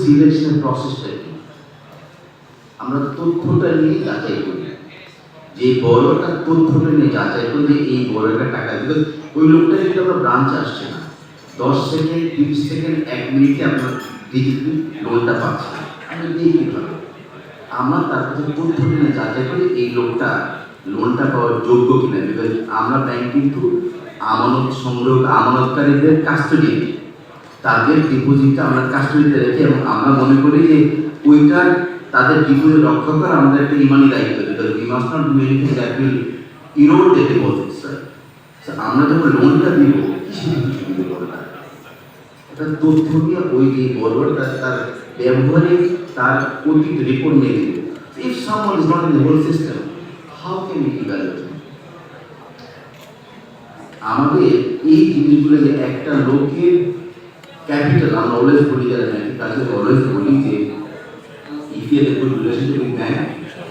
সিলেকশনের প্রসেসটা কি আমরা তথ্যটা নিয়ে যাচাই করি। যে বড়টা তথ্যটা নিয়ে যাচাই করি যে এই বড়টা টাকা দিল ওই লোকটা কিন্তু আমরা ব্রাঞ্চে আসছে না। দশ সেকেন্ড তিরিশ সেকেন্ড, এক মিনিটে আপনার ডিজিটাল লোনটা পাচ্ছে। আমি দিই কীভাবে। আমরা তার কাছে তথ্য নিয়ে যাচাই করি, এই লোকটা লোনটা পাওয়ার যোগ্য কিনা। বিকজ আমরা ব্যাংক কিন্তু আমানত সংগ্রহ, আমানতকারীদের কাস্টডি দিই তাদের ডিপোজিটটা আমরা কাস্টডিতে রেখে এবং আমরা মনে করি যে ওইটার তাদের ডিপোজিট রক্ষা করা আমাদের একটা ইমানি দায়িত্ব বিকজ উই মাস্ট নট আমরা যখন লোনটা দিব এটা তথ্য দিয়ে ওই যে বড়টা, তার ব্যবহারিক তার অতীত রিপোর্ট নিয়ে দিব is not in the whole system how can we evaluate আমাদের এই জিনিসগুলো যে একটা লোকের ক্যাপিটাল আমরা অলওয়েজ বলি যারা ব্যাংকের কাছে অলওয়েজ বলি যে if you have good relationship with bank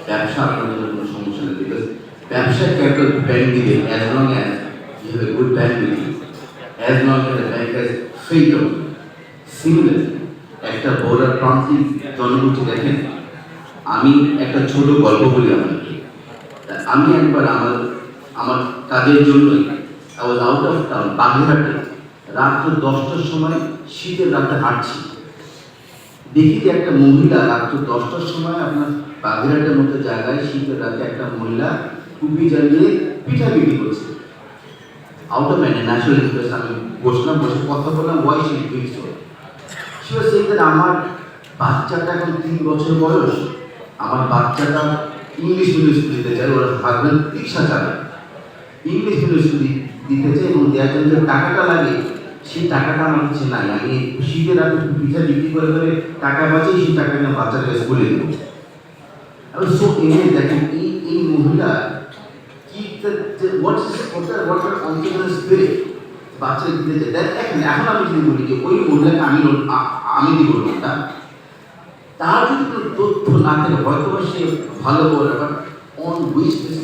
ব্যবসা আপনাদের জন্য সমস্যা নেই বিকজ ব্যবসা ক্যাপিটাল ব্যাংক দিবে as long as you have a good bank with you as long as the bank has on similar একটা বড় প্রান্তিক জনগোষ্ঠী দেখেন, আমি একটা ছোট গল্প বলি আপনাকে। আমি একবার আমার আমার কাজের জন্যই I was out of town বাগেরহাটে। রাত্র দশটার সময় শীতের রাতে হাঁটছি দেখি যে একটা মহিলা, রাত্র দশটার সময় আপনার বাগেরহাটের মতো জায়গায় শীতের রাতে একটা মহিলা টুপি জ্বালিয়ে পিঠা বিক্রি করছে। Out of man natural interest আমি বসলাম, বসে কথা বললাম ওয়াই সে ডুইং সে সেইদিন আমার বাচ্চাটা এখন তিন বছর বয়স, আমার বাচ্চাটা ইংলিশ মিডিয়াম দিতে চাই ওরা ভাববেন রিক্সা চালায় ইংলিশ মিডিয়াম স্কুল দিতে চাই এবং দেওয়ার জন্য টাকাটা লাগে সেই টাকাটা আমার কাছে নাই। আমি শীতের রাতে পিঠা বিক্রি করে করে টাকা বাঁচিয়ে সেই টাকা নিয়ে বাচ্চাটাকে স্কুলে দেবো আমি সো দেখেন, এই এই মহিলা কি এখন আমি যদি বলি যে ওই মহিলাকে আমি তার যদি তথ্য না থাকে হয়তো সে ভালো basis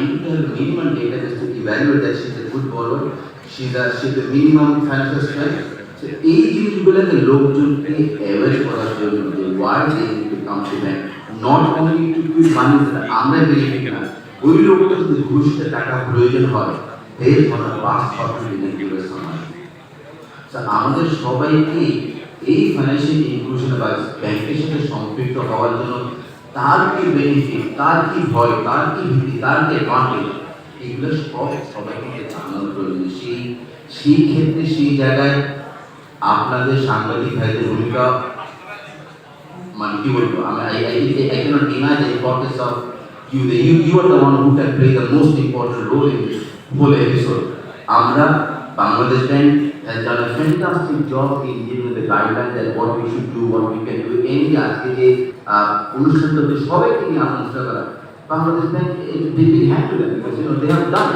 R giving I need to have minimum data just to evaluate that she's a good borrower, she's a, she's a minimum financial strength. So এই জিনিসগুলোকে লোকজনকে অ্যাওয়ার করার জন্য যে why to come not only to quick money আমরা benefit না ওই লোকটা যদি ঘুষতে টাকা প্রয়োজন হয় এর ফলে পাঁচ পার্সেন্ট আমাদের সবাইকে এই ফাইন্যান্সিয়াল ইনক্লুশন বা ব্যাংকের সাথে সম্পৃক্ত হওয়ার জন্য তার কি বেনিফিট তার কি ভয় তার কি ভীতি তার কি অ্যাডভান্টেজ এগুলো সব সবাইকে জানানো প্রয়োজন সেই সেই ক্ষেত্রে সেই জায়গায় আপনাদের সাংবাদিক ভাইদের ভূমিকা মানে কি বলব আমি I I I can't deny the importance of you the you you are the one who can play the most important role in this whole episode আমরা Bangladesh bank has done a fantastic job in giving the guidelines and what we should do, what we can do. এই যে আজকে যে আহ, অনুষ্ঠানটা যে সবাইকে নিয়ে অনুষ্ঠান করা Bangladesh bank Delhi hand to them because you know they have done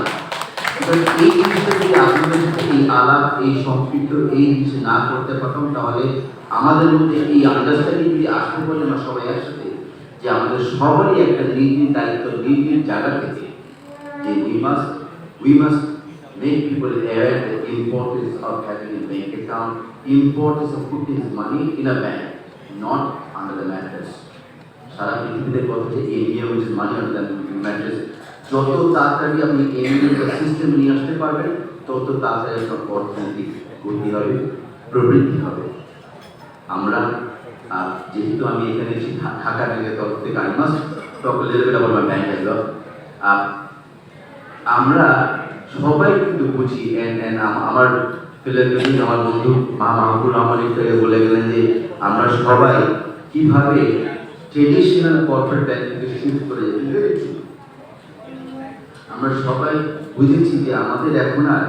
এই জিনিসটা যদি আপনাদের সাথে এই আলাপ এই সম্পৃক্ত এই জিনিস না করতে পারতাম তাহলে আমাদের মধ্যে এই আন্ডারস্ট্যান্ডিং যদি আসতে পারে না সবাই একসাথে যে আমাদের সবারই একটা নিজ দায়িত্ব নিজ জায়গা থেকে যে we must we must make people aware the importance of having a bank account, importance of putting money in a bank, not under the mattress. সারা পৃথিবীতে কথা হচ্ছে anyway which money on the mattress যত তাড়াতাড়ি আপনি এনিয়া system নিয়ে আসতে পারবেন তত তাড়াতাড়ি আপনার অর্থনৈতিক গতি হবে প্রবৃদ্ধি হবে আমরা আহ, যেহেতু আমি এখানে এসেছি ঢা- ঢাকা থেকে তরফ থেকে I must talk little bit about my bank as well আমরা সবাই কিন্তু বুঝি and আমার ফিলোসফি আমার বন্ধু মাহবুর রহমান একটু বলে গেলেন যে, আমরা সবাই কীভাবে ট্রেডিশনাল কর্পোরেট ব্যাংক থেকে শিফট করে আমরা সবাই বুঝেছি যে আমাদের এখন আর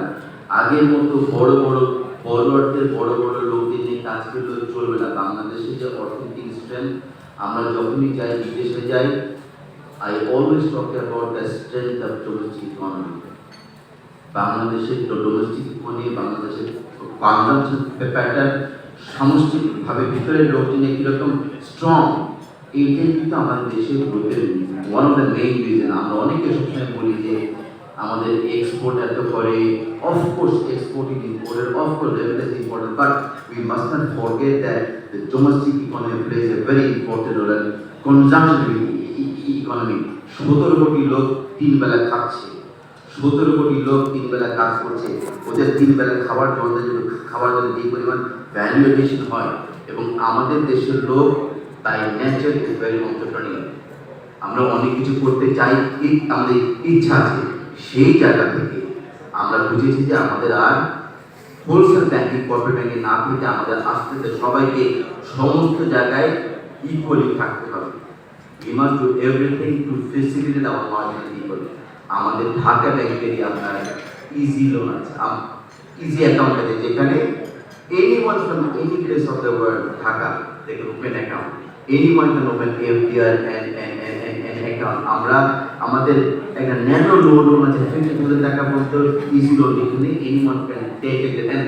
আগের মতো বড় বড় ফরওয়ার্ডদের বড় বড় লোকদের নিয়ে কাজ করলে চলবে না। বাংলাদেশে যে অর্থনৈতিক স্ট্রেংথ আমরা যখনই যাই, বিদেশে যাই I always talk about the strength of domestic economy বাংলাদেশের ডোমেস্টিক ইকোনমি বাংলাদেশের কনজামশন প্যাটার্ন সামষ্টিকভাবে ভিতরের লোকটি নিয়ে কীরকম স্ট্রং এইটাই কিন্তু আমাদের দেশের গ্রোথের one of the main reason আমরা অনেকে সবসময় বলি যে আমাদের এক্সপোর্ট এত করে of course exporting ইম্পোর্টের of course remittance important but we must not forget that the domestic economy plays a very important role in consumption economy সতেরো কোটি লোক তিন বেলা খাচ্ছে। সতেরো কোটি লোক তিন বেলা কাজ করছে। ওদের তিন বেলা খাবার জন্য খাবার জন্য যে পরিমাণ ভ্যালুয়েশন হয় এবং আমাদের দেশের লোক তাই ইজ ভেরি অন্টারপ্রেনিয়ার আমরা অনেক কিছু করতে চাই আমাদের ইচ্ছা আছে। সেই জায়গা থেকে আমরা বুঝেছি যে আমাদের আর হোলসেল ব্যাংকিং কর্পোরেট ব্যাংকিং না থেকে আমাদের আস্তে আস্তে সবাইকে সমস্ত জায়গায় ইকুয়ালি থাকতে হবে। Everything to facilitate our marginal people আমাদের ঢাকা ব্যাংকেরই আপনার ইজি লোন আছে। ইজি অ্যাকাউন্ট আছে যেখানে anyone from any place of the world Dhaka they can open account anyone can open FDR and and and and, and account আমরা আমাদের একটা nano loan loan আছে ফিফটি থাউজেন্ড টাকা পর্যন্ত ইজি লোন যেখানে any can take it. And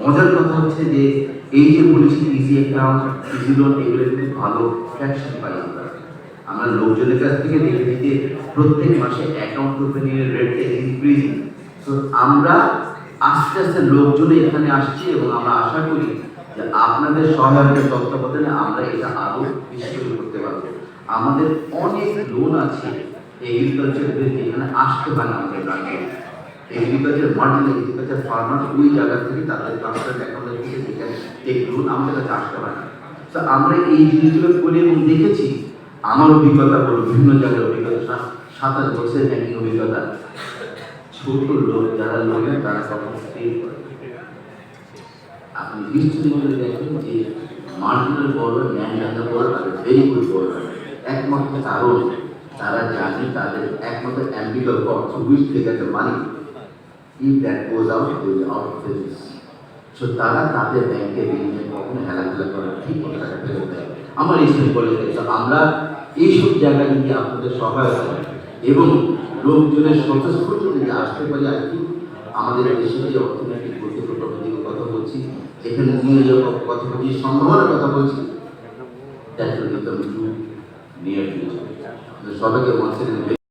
মজার কথা হচ্ছে যে এই যে বলেছি ইজি অ্যাকাউন্ট ইজি লোন এগুলো কিন্তু ভালো ট্র্যাকশন পাই আমরা। আমরা লোকজনের কাছ থেকে দেখেছি যে প্রত্যেক মাসে অ্যাকাউন্ট ওপেনিংয়ের রেট ইনক্রিজিং তো আমরা আস্তে আস্তে লোকজনে এখানে আসছি এবং আমরা আশা করি যে আপনাদের সহায়তার তত্ত্বাবধানে আমরা এটা আরও বেশি করতে পারব। আমাদের অনেক লোন আছে এগ্রিকালচার যেখানে আসতে পারে না আমাদের ব্রাঞ্চে এগ্রিকালচার মার্জিন এগ্রিকালচার ফার্মার ওই জায়গা থেকে তাদের ট্রান্সফার অ্যাকাউন্টে থেকে টেক লোন আমাদের কাছে আসতে পারে না। তো আমরা এই জিনিসগুলো করে এবং দেখেছি আমার অভিজ্ঞতা বলো বিভিন্ন জায়গার অভিজ্ঞতা সাতাশ বছরের ব্যাংকিং অভিজ্ঞতা। ছোট লোক, যারা লোকের, তারা কখন করে আপনি হিস্ট্রি মধ্যে দেখেন যে বড়, ন্যায় বড় গুড বড় একমাত্র কারণ, তারা জানে তাদের একমাত্র অ্যাম্বিগাল অর্থ থেকে একটা money if that goes out goes তারা তাদের ব্যাংকে বিনিয়োগ কখনো হেলাধুলা করে ঠিক মতো ফেরত দেয় আমার সময় বলে আমরা এইসব জায়গা যদি আপনাদের সহায়তা হয় এবং লোকজনের স্বতঃস্ফূর্ত যদি আসতে পারি, আর কি, আমাদের দেশের যে অর্থনৈতিক গতি দিকে কথা বলছি, এখানে নিয়োজক কথা বলছি, সম্ভাবনার কথা বলছি দ্যাট উইল সবাইকে again